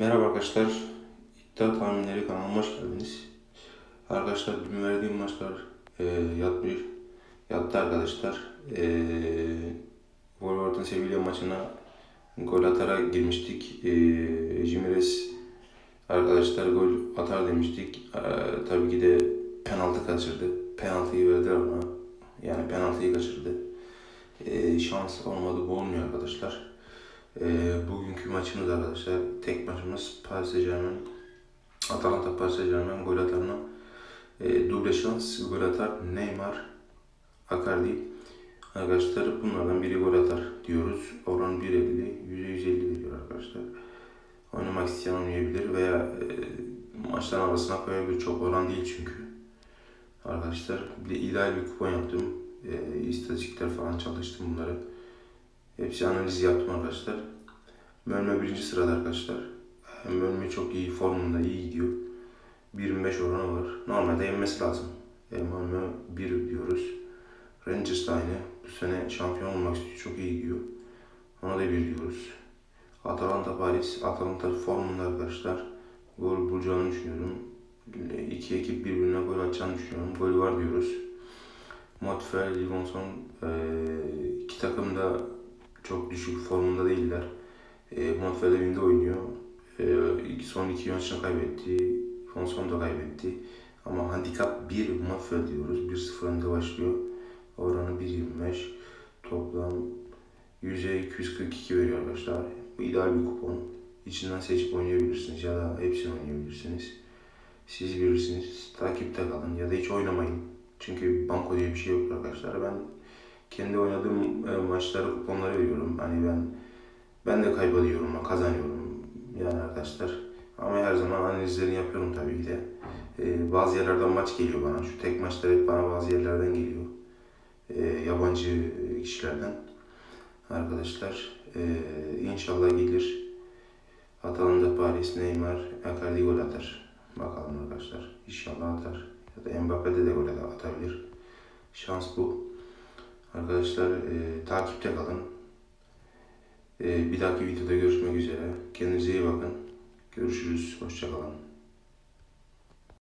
Merhaba arkadaşlar. İddia tahminleri kanalıma hoş geldiniz. Arkadaşlar dün verdiğim maçlar e, yatmış, yattı arkadaşlar. E, Wolverhampton Sevilla maçına gol atara girmiştik. E, Jimenez arkadaşlar gol atar demiştik. E, tabii ki de penaltı kaçırdı. Penaltıyı verdiler ona. Yani penaltıyı kaçırdı. E, şans olmadı bu olmuyor arkadaşlar. Ee, bugünkü maçımız arkadaşlar tek maçımız Paris Saint Germain Atalanta Paris Saint Germain gol atarına. E, duble şans gol atar Neymar Acardi arkadaşlar bunlardan biri gol atar diyoruz. Oran 1.50 %150 diyor arkadaşlar. Oynamak isteyen oynayabilir veya e, maçların arasına koyabilir. Çok oran değil çünkü. Arkadaşlar bir de ideal bir kupon yaptım. E, istatistikler falan çalıştım bunları Hepsi analiz yaptım arkadaşlar. Mölme birinci sırada arkadaşlar. Mölme çok iyi formunda iyi gidiyor. 1.25 oranı var. Normalde yenmesi lazım. Mölme 1 diyoruz. Rangers da aynı. Bu sene şampiyon olmak istiyor. Çok iyi gidiyor. Ona da 1 diyoruz. Atalanta Paris. Atalanta formunda arkadaşlar. Gol bulacağını düşünüyorum. İki ekip birbirine gol atacağını düşünüyorum. Gol var diyoruz. Motfer, Livingston e, iki takım da çok düşük formunda değiller. E, Montpellier evinde oynuyor. E, son iki maçını kaybetti. Fonson da kaybetti. Ama handikap 1 Montpellier diyoruz. 1-0 önde başlıyor. Oranı 1.25. Toplam 100'e 242 veriyor arkadaşlar. Bu ideal bir kupon. İçinden seçip oynayabilirsiniz ya da hepsini oynayabilirsiniz. Siz bilirsiniz. Takipte kalın ya da hiç oynamayın. Çünkü banko diye bir şey yok arkadaşlar. Ben kendi oynadığım e, maçları kuponları veriyorum. Hani ben ben de kaybediyorum, kazanıyorum yani arkadaşlar. Ama her zaman analizlerini yapıyorum tabii ki de. E, bazı yerlerden maç geliyor bana. Şu tek maçlar hep bana bazı yerlerden geliyor. E, yabancı kişilerden. Arkadaşlar e, inşallah gelir. Atalanta, Paris, Neymar, Icardi gol atar. Bakalım arkadaşlar. İnşallah atar. Ya da Mbappe'de de gol atabilir. Şans bu. Arkadaşlar e, takipte kalın. E, bir dahaki videoda görüşmek üzere. Kendinize iyi bakın. Görüşürüz. Hoşçakalın.